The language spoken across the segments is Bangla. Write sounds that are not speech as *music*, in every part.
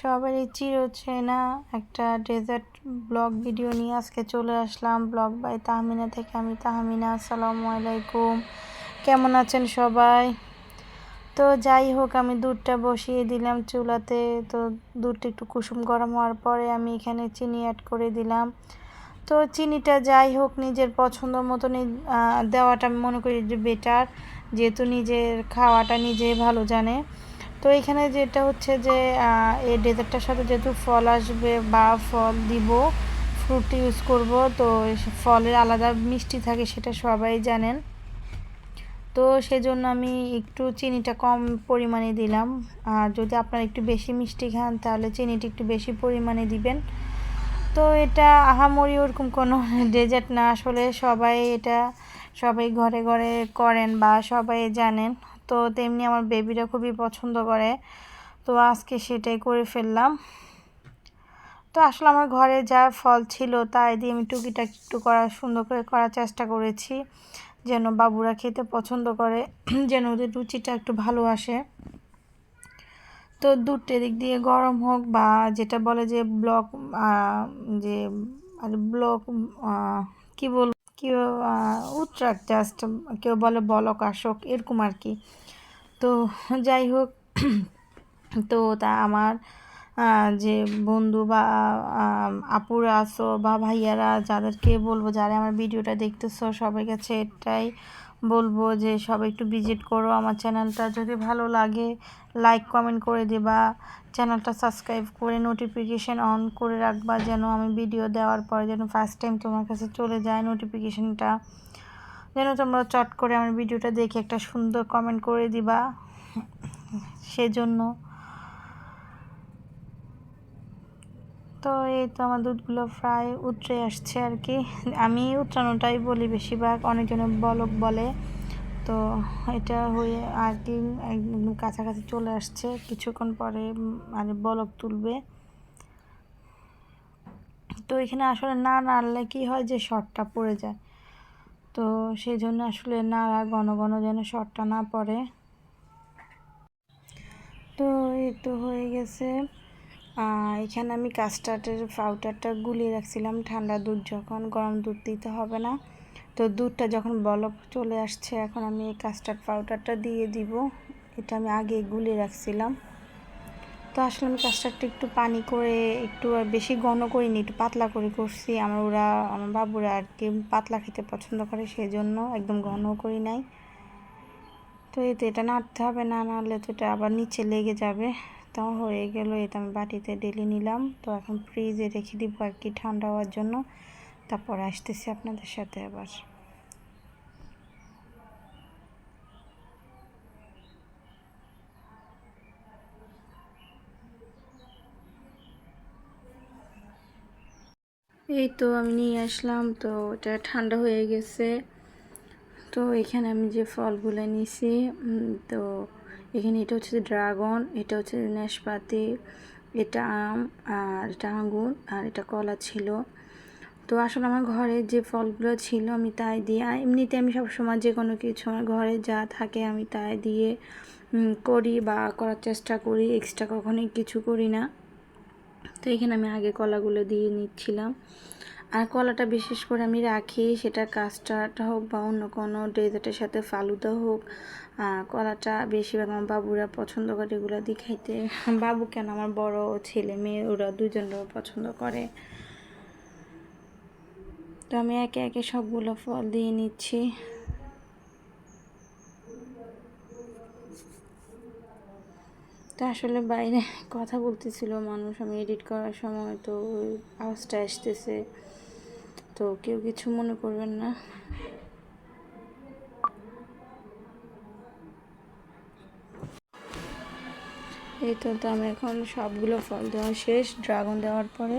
সবারই চিরচেনা একটা ডেজার্ট ব্লগ ভিডিও নিয়ে আজকে চলে আসলাম। ব্লগ বাই তাহমিনা থেকে আমি তাহমিনা, আসসালামু আলাইকুম। কেমন আছেন সবাই? তো যাই হোক, আমি দুধটা বসিয়ে দিলাম চুলাতে। তো দুধটা একটু কুসুম গরম হওয়ার পরে আমি এখানে চিনি অ্যাড করে দিলাম। তো চিনিটা যাই হোক, নিজের পছন্দ মতনই দেওয়াটা আমি মনে করি যে বেটার যেহেতু নিজের খাওয়াটা নিজে ভালো জানে। তো এখানে যেটা হচ্ছে যে এই ডেজার্টটার সাথে যেহেতু ফল আসবে বা ফল দিব, ফ্রুট ইউজ করব, তো ফলের আলাদা মিষ্টি থাকে সেটা সবাই জানেন। তো সেজন্য আমি একটু চিনিটা কম পরিমাণে দিলাম। আর যদি আপনারা একটু বেশি মিষ্টি খান, তাহলে চিনিটা একটু বেশি পরিমাণে দিবেন। তো এটা আহামরি ওরকম কোনো *laughs* ডেজার্ট না। আসলে সবাই এটা সবাই ঘরে ঘরে করেন বা সবাই জানেন। তো তেমনি আমার বেবিরা খুবই পছন্দ করে। তো আজকে সেটাই করে ফেললাম। তো আসলে আমার ঘরে যা ফল ছিল তাই দিয়ে আমি টুকিটা একটু করা সুন্দর করে করার চেষ্টা করেছি। যেন বাবুরা খেতে পছন্দ করে, *clears throat* যেন ওদের রুচিটা একটু ভালো আসে। তো দুধটা দিক দিয়ে গরম হোক বা যেটা বলে যে ব্লক যে, আর ব্লক কী বল কেউ উত্রাক জাস্ট কেউ বলে বলক, আসক, এরকম আর কি। তো যাই হোক, তো তা আমার যে বন্ধু বা আপুরা আসো বা ভাইয়ারা, যাদেরকে বলব, যারা আমার ভিডিওটা দেখতেছো, সবার কাছে এটাই বলব যে সবাই একটু ভিজিট করো আমার চ্যানেলটা। যদি ভালো লাগে লাইক কমেন্ট করে দেবা। চ্যানেলটা সাবস্ক্রাইব করে নোটিফিকেশান অন করে রাখবা, যেন আমি ভিডিও দেওয়ার পরে যেন ফার্স্ট টাইম তোমার কাছে চলে যায় নোটিফিকেশানটা যেন তোমরা চট করে আমার ভিডিওটা দেখে একটা সুন্দর কমেন্ট করে দিবা। সেজন্য তো এই তো আমার দুধগুলো প্রায় উতরে আসছে আর কি। আমি উতরানোটাই বলি বেশিরভাগ, অনেকজনে বলক বলে। তো এটা হয়ে আর কি একদম কাছাকাছি চলে আসছে। কিছুক্ষণ পরে মানে বলক তুলবে। তো এখানে আসলে না নাড়লে কি হয় যে শর্টটা পড়ে যায়। তো সেই জন্য আসলে নাড়া ঘন ঘন যেন শর্টটা না পড়ে। তো এই তো হয়ে গেছে। এখানে আমি কাস্টার্ডের পাউডারটা গুলিয়ে রাখছিলাম ঠান্ডা দুধ যখন, গরম দুধ দিতে হবে না। তো দুধটা যখন বলক চলে আসছে, এখন আমি এই কাস্টার্ড পাউডারটা দিয়ে দিব। এটা আমি আগে গুলিয়ে রাখছিলাম। তো আসলে আমি কাস্টার্ডটা একটু পানি করে, একটু বেশি ঘন করিনি, একটু পাতলা করে করছি। আমার ওরা, আমার বাবুরা আর কি পাতলা খেতে পছন্দ করে সেই জন্য একদম ঘন করি নাই। তো এতে এটা নাড়তে হবে, না নাড়লে তো এটা আবার নিচে লেগে যাবে। তো হয়ে গেল, এটা আমি বাটিতে ডেলি নিলাম। তো এখন ফ্রিজে রেখে দিব আর কি ঠান্ডা হওয়ার জন্য। তারপর আসতেছি আপনাদের সাথে আবার। এই তো আমি নিয়ে আসলাম, তো এটা ঠান্ডা হয়ে গেছে। তো এখানে আমি যে ফলগুলো নিছি তো এখানে এটা হচ্ছে ড্রাগন, এটা হচ্ছে নাশপাতি এটা আম, আর এটা আঙুর আর এটা কলা ছিল। তো আসলে আমার ঘরে যে ফলগুলো ছিল আমি তাই দিয়ে, আর এমনিতে আমি সবসময় যে কোনো কিছু আমার ঘরে যা থাকে আমি তাই দিয়ে করি বা করার চেষ্টা করি এক্সট্রা কখনোই কিছু করি না। তো এখানে আমি আগে কলাগুলো দিয়ে নিচ্ছিলাম। আর কলাটা বিশেষ করে আমি রাখি সেটা কাস্টার্ড হোক বা অন্য কোনো ডেজার্টের সাথে ফালুদা হোক কলাটা বেশিরভাগ আমার বাবুরা পছন্দ করে এগুলো দিয়ে খাইতে। বাবু কেন? আমার বড় ছেলে, মেয়ে, ওরা দুজনরাও পছন্দ করে। তো আমি একে একে সবগুলো ফল দিয়ে নিচ্ছি। তো আসলে বাইরে কথা বলতেছিল মানুষ, আমি এডিট করার সময় তো আওয়াজটা আসতেছে। তো কেউ কিছু মনে করবেন না। এই তো তো আমি এখন সবগুলো ফল দেওয়া শেষ, ড্রাগন দেওয়ার পরে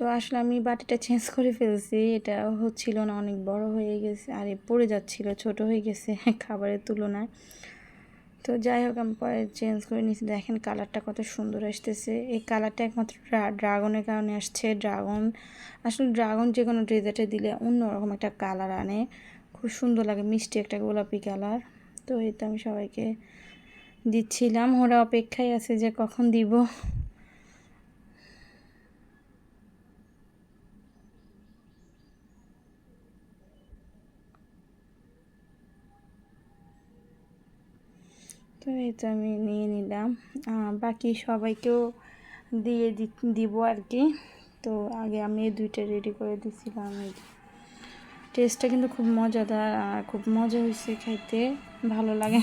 তো আসলে আমি বাটিটা চেঞ্জ করে ফেলছি। এটা হচ্ছিল না, অনেক বড় হয়ে গেছে আর পড়ে যাচ্ছিল, ছোট হয়ে গেছে *laughs* খাবারের তুলনায়। তো যাই হোক, আমি পরে চেঞ্জ করে নিয়েছি। দেখেন কালারটা কত সুন্দর আসতেছে। এই কালারটা একমাত্র ড্রাগনের কারণে আসছে। ড্রাগন আসলে ড্রাগন যে কোনো ড্রেজার্টে দিলে অন্যরকম একটা কালার আনে। খুব সুন্দর লাগে, মিষ্টি একটা গোলাপি কালার তো এই তো আমি সবাইকে দিচ্ছিলাম। ওরা অপেক্ষায় আছে যে কখন দিব। এই তো আমি নিয়ে নিলাম। বাকি সবাইকেও দিয়ে দিব আর কি। তো আগে আমি দুইটা রেডি করে দিছিলাম। এই টেস্টটা কিন্তু খুব মজাদার আর খুব মজা হয়েছে খাইতে। ভালো লাগে।